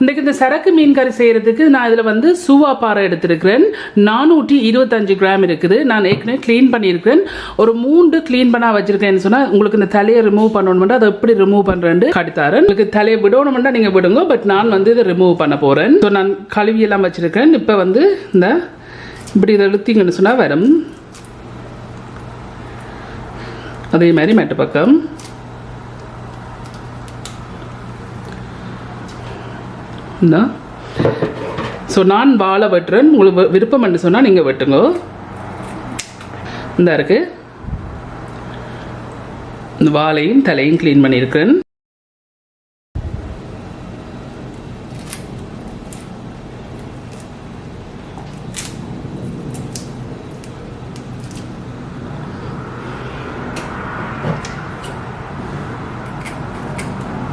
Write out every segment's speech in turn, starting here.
இன்றைக்கு இந்த சரக்கு மீன் கறி செய்கிறதுக்கு நான் இதில் வந்து சூவா பாறை எடுத்திருக்கிறேன். நானூற்றி இருபத்தஞ்சு கிராம் இருக்குது. நான் ஏற்கனவே க்ளீன் பண்ணியிருக்கிறேன். ஒரு மூன்று க்ளீன் பண்ணா வச்சிருக்கேன்னு சொன்னால் உங்களுக்கு இந்த தலையை ரிமூவ் பண்ணணும்னா அதை எப்படி ரிமூவ் பண்ணுறேன்னு காட்டித்தாரேன் உங்களுக்கு தலையை விடணும்னா நீங்கள் விடுங்க பட் நான் வந்து இதை ரிமூவ் பண்ண போகிறேன் ஸோ நான் கழுவி எல்லாம் வச்சிருக்கேன் இப்போ வந்து இந்த இப்படி இதை இழுத்தீங்கன்னு சொன்னால் வரும். அதே மாதிரி மெட்டு பக்கம். இந்த. ஸோ நான் வாழை வெட்டுறேன். உங்களுக்கு விருப்பம் என்று சொன்னால் நீங்கள் வெட்டுங்க. இந்த இருக்குது இந்த வாழையும் தலையும் க்ளீன் பண்ணியிருக்கிறேன்.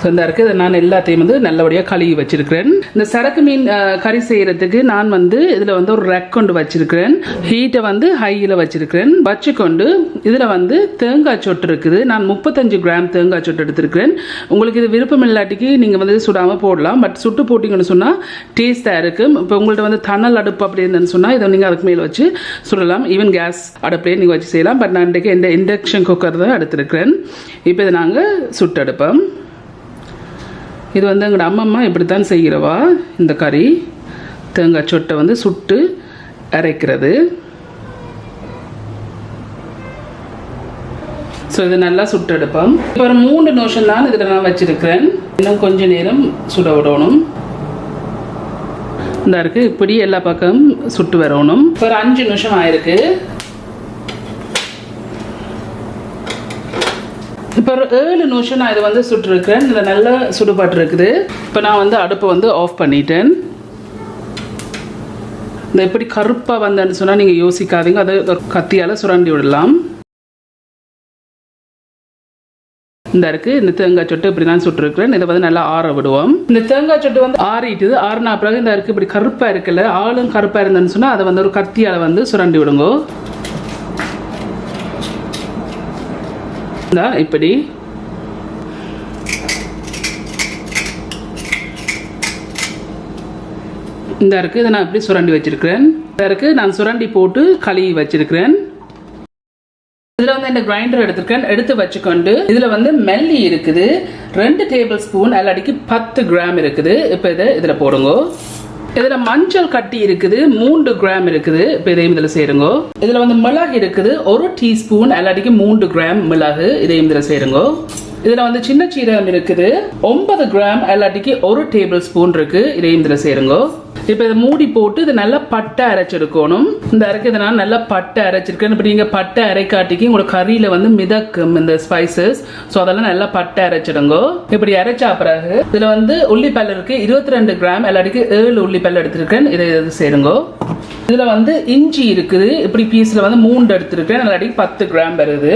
ஸோ இந்த இருக்குது இதை நான் எல்லாத்தையும் வந்து நல்லபடியாக கழுவி வச்சிருக்கிறேன். இந்த சரக்கு மீன் கறி செய்கிறதுக்கு நான் வந்து இதில் வந்து ஒரு ரெக் கொண்டு வச்சிருக்கிறேன். ஹீட்டை வந்து ஹையில் வச்சிருக்கிறேன். வச்சுக்கொண்டு இதில் வந்து தேங்காய் சொட்டு இருக்குது. நான் முப்பத்தஞ்சு கிராம் தேங்காய் சொட்டு எடுத்திருக்கிறேன். உங்களுக்கு இது விருப்பம் இல்லாட்டிக்கு நீங்கள் வந்து சுடாமல் போடலாம். பட் சுட்டு போட்டிங்கன்னு சொன்னால் டேஸ்ட்டாக இருக்கும் இப்போ உங்கள்ட்ட வந்து தணல் அடுப்பு அப்படி இருந்ததுன்னு சொன்னால் இதை நீங்கள் அதுக்கு மேலே வச்சு சுடலாம். ஈவன் கேஸ் அடுப்புலேயே நீங்கள் வச்சு செய்யலாம். பட் நான் இன்றைக்கு இந்த இண்டக்ஷன் குக்கர் தான் எடுத்திருக்கிறேன். இப்போ இதை நாங்கள் சுட்டெடுப்போம். இது வந்து எங்களோட அம்மம்மா இப்படி தான் செய்கிறவா? இந்த கறி. தேங்காய் சொட்டை வந்து சுட்டு அரைக்கிறது. ஸோ இது நல்லா சுட்டெடுப்போம் இப்போ ஒரு மூணு நிமிஷம் தான் இதில் நான் வச்சிருக்கிறேன். இன்னும் கொஞ்ச நேரம் சுட விடணும். இந்த இருக்கு இப்படி எல்லா பக்கம் சுட்டு வரணும். இப்போ ஒரு அஞ்சு நிமிஷம் ஆயிருக்கு. இப்போ ஒரு ஏழு நிமிஷம் நான் இதை வந்து சுட்டுருக்கிறேன். இதில் நல்லா சுடுபாட்டு இருக்குது. இப்போ நான் வந்து அடுப்பை வந்து ஆஃப் பண்ணிட்டேன். இந்த எப்படி கருப்பாக வந்தேன்னு சொன்னால் நீங்கள் யோசிக்காதீங்க. அதை கத்தியால் சுரண்டி விடலாம். இந்த இருக்கு. இந்த தேங்காய் சொட்டு இப்படி தான் சுட்டுருக்குறேன். இதை வந்து நல்லா ஆற விடுவோம். இந்த தேங்காய் சொட்டு வந்து ஆறிட்டுது. ஆறுனா பிறகு இந்த இருக்கு இப்படி கருப்பாக இருக்குல்ல ஆளும் கருப்பாக இருந்தேன்னு சொன்னால் அதை வந்து ஒரு கத்தியால் வந்து சுரண்டி விடுங்க இந்தா இப்படி இந்த இருக்கு இதை நான் இப்படி சுரண்டி வச்சிருக்கிறேன்? இந்த இருக்கு நான் சுரண்டி போட்டு கழுவி வச்சிருக்கிறேன். இதுல வந்து இந்த கிரைண்டர் எடுத்திருக்கேன். எடுத்து வச்சுக்கொண்டு இதுல வந்து மெல்லி இருக்குது. ரெண்டு டேபிள் ஸ்பூன் அல்லாடிக்கு பத்து கிராம் இருக்குது. இப்போ இதை இதில் போடுங்க. இதுல மஞ்சள் கட்டி இருக்குது மூன்று கிராம் இருக்குது. இப்போ இதையும் இதில் சேருங்கோ. இதுல வந்து மிளகு இருக்குது ஒரு டீஸ்பூன் இல்லாட்டிக்கு மூன்று கிராம் மிளகு. இதையும் இதில் சேருங்க. இதுல வந்து சின்ன சீரகம் இருக்குது ஒன்பது கிராம் இல்லாட்டிக்கு ஒரு டேபிள் ஸ்பூன் இருக்கு. இதையும் இதில் சேருங்க. இப்போ இதை மூடி போட்டு இதை நல்லா பட்டை அரைச்செடுக்கணும் இந்த அரைக்க நல்லா பட்டை அரைச்சிருக்கேன். இப்போ நீங்கள் பட்டை அரைக்காட்டிக்கு உங்களோட கறியில் வந்து மிதக்கும் இந்த ஸ்பைசஸ் ஸோ அதெல்லாம் நல்லா பட்டை அரைச்சிடுங்க. இப்படி அரைச்சா பிறகு இதில் வந்து உள்ளிப்பல் இருக்கு. இருபத்தி ரெண்டு கிராம் எல்லாடிக்கு ஏழு உள்ளிப்பல் எடுத்திருக்கேன். இதை இது சேருங்க. இதில் வந்து இஞ்சி இருக்குது. இப்படி பீஸில் வந்து மூன்று எடுத்திருக்கேன். எல்லாடிக்கு பத்து கிராம் வருது.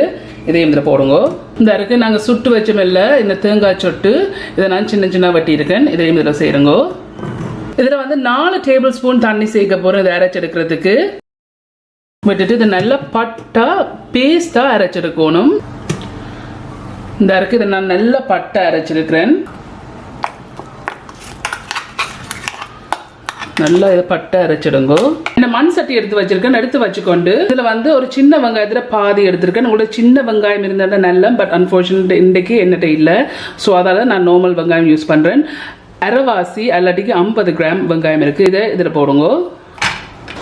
இதையும் இதில் போடுங்க. இந்த இருக்கு நாங்கள் சுட்டு வச்சமில்ல இந்த தேங்காய் சொட்டு. இதை நான் சின்ன சின்ன வெட்டியிருக்கேன். இதையும் இதில் சேருங்க. இதில் வந்து நாலு டேபிள் ஸ்பூன் தண்ணி சேர்க்க போகிறோம் இதை அரைச்செடுக்கிறதுக்கு விட்டுட்டு இதை நல்லா பட்டா பேஸ்ட்டாக அரைச்செடுக்கணும் இந்த இருக்கு இதை நான் நல்லா பட்டை அரைச்சிருக்கிறேன் நல்லா இதை பட்டை அரைச்சிடுங்க இந்த மண் சட்டி எடுத்து வச்சிருக்கேன். எடுத்து வச்சுக்கொண்டு இதுல வந்து ஒரு சின்ன வெங்காயத்தில் பாதி எடுத்திருக்கேன். உங்களோட சின்ன வெங்காயம் இருந்தால் நல்ல பட் அன்ஃபார்ச்சுனேட் இன்றைக்கு என்னட்ட இல்லை. ஸோ அதால் நான் நார்மல் வெங்காயம் யூஸ் பண்ணுறேன் அரைவாசி அல்லாட்டிக்கு ஐம்பது கிராம் வெங்காயம் இருக்கு. இதை இதில் போடுங்க.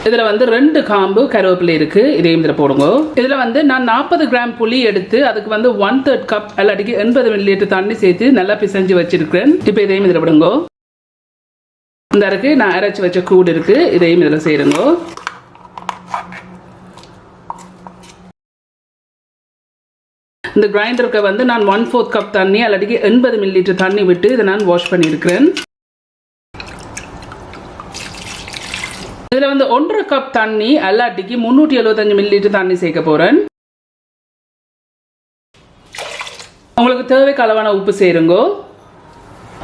இதில் வந்து ரெண்டு காம்பு கருவேப்பிலை இருக்கு. இதையும் இதில் போடுங்க. இதில் வந்து நான் நாற்பது கிராம் புளி எடுத்து அதுக்கு வந்து ஒன் தேர்ட் கப் அல்லாட்டிக்கு எண்பது மில்லி லிட்டர் தண்ணி சேர்த்து நல்லா பிசைஞ்சு வச்சிருக்கிறேன். இப்போ இதையும் இதில் விடுங்க இந்த இருக்கு. நான் அரைச்சி வச்ச கூடு இருக்கு. இதையும் இதில் சேருங்க. இந்த கிரைண்டருக்கு வந்து நான் ஒன் ஃபோர்த் கப் தண்ணி அல்லாட்டிக்கு எண்பது மில்லி லிட்டர் தண்ணி விட்டு இதை நான் வாஷ் பண்ணியிருக்கிறேன். இதில் வந்து ஒன்றரை கப் தண்ணி அல்லாட்டிக்கு முந்நூற்றி எழுபத்தஞ்சு மில்லி லிட்டர் தண்ணி சேர்க்க போகிறேன் உங்களுக்கு தேவைக்கு அளவான உப்பு சேருங்கோ.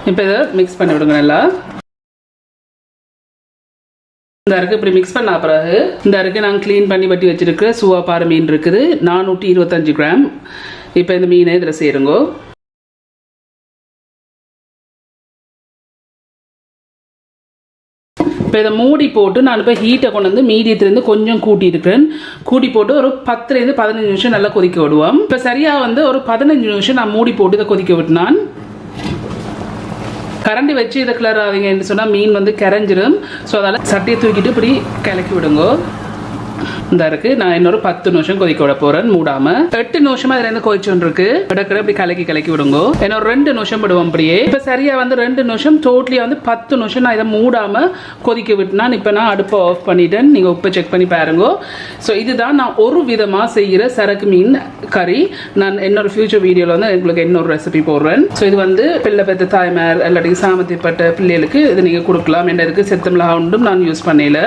இப்போ இதை மிக்ஸ் பண்ணி விடுங்க நல்லா. இந்த அருக்கு இப்படி மிக்ஸ் பண்ண பிறகு இந்த அருக்கு நான் க்ளீன் பண்ணி வட்டி வச்சிருக்கிற சுவா பாறை மீன் இருக்குது நானூற்றி இருபத்தஞ்சு கிராம். இப்போ இந்த மீனை இதில் சேருங்கோ. இப்போ இதை மூடி போட்டு நான் இப்போ ஹீட்டை கொண்டு வந்து மீடியத்துலேருந்து கொஞ்சம் கூட்டி இருக்கிறேன். கூட்டி போட்டு ஒரு பத்துலேருந்து பதினஞ்சு நிமிஷம் நல்லா கொதிக்க விடுவோம். இப்போ சரியாக வந்து ஒரு பதினஞ்சு நிமிஷம் நான் மூடி போட்டு இதை கொதிக்க விட்டுனான். கரண்டி வச்சு இதை கிளறாதீங்கன்னு சொன்னால் மீன் வந்து கரைஞ்சிரும். ஸோ அதால் சட்டையை தூக்கிட்டு இப்படி கிளக்கி விடுங்க. இந்த இருக்கு. நான் இன்னொரு பத்து நிமிஷம் கொதிக்க விட போறேன். மூடாம. எட்டு நிமிஷமா இதுல இருந்து கொதிச்சுட்டு இருக்கு கிடக்கிற இப்படி கலக்கி கலக்கி விடுங்க. இன்னொரு ரெண்டு நிமிஷம் விடுவோம் அப்படியே இப்ப சரியா வந்து ரெண்டு நிமிஷம் டோட்டலியா வந்து பத்து நிமிஷம் நான் இதை மூடாம கொதிக்க விட்டுனா இப்ப நான் அடுப்பை ஆஃப் பண்ணிட்டேன். நீங்க உப்பு செக் பண்ணி பாருங்க. ஸோ இதுதான் நான் ஒரு விதமா செய்யற சரக்கு மீன் கறி. நான் இன்னொரு ஃபியூச்சர் வீடியோல வந்து உங்களுக்கு இன்னொரு ரெசிபி போடுறேன். ஸோ இது வந்து பிள்ளை பெத்த தாய்மார் இல்லாட்டி சாமத்திப்பட்ட பிள்ளைகளுக்கு இது நீங்க கொடுக்கலாம். என்ன இருக்கு செத்தமிளகா உண்டும் நான் யூஸ் பண்ணல.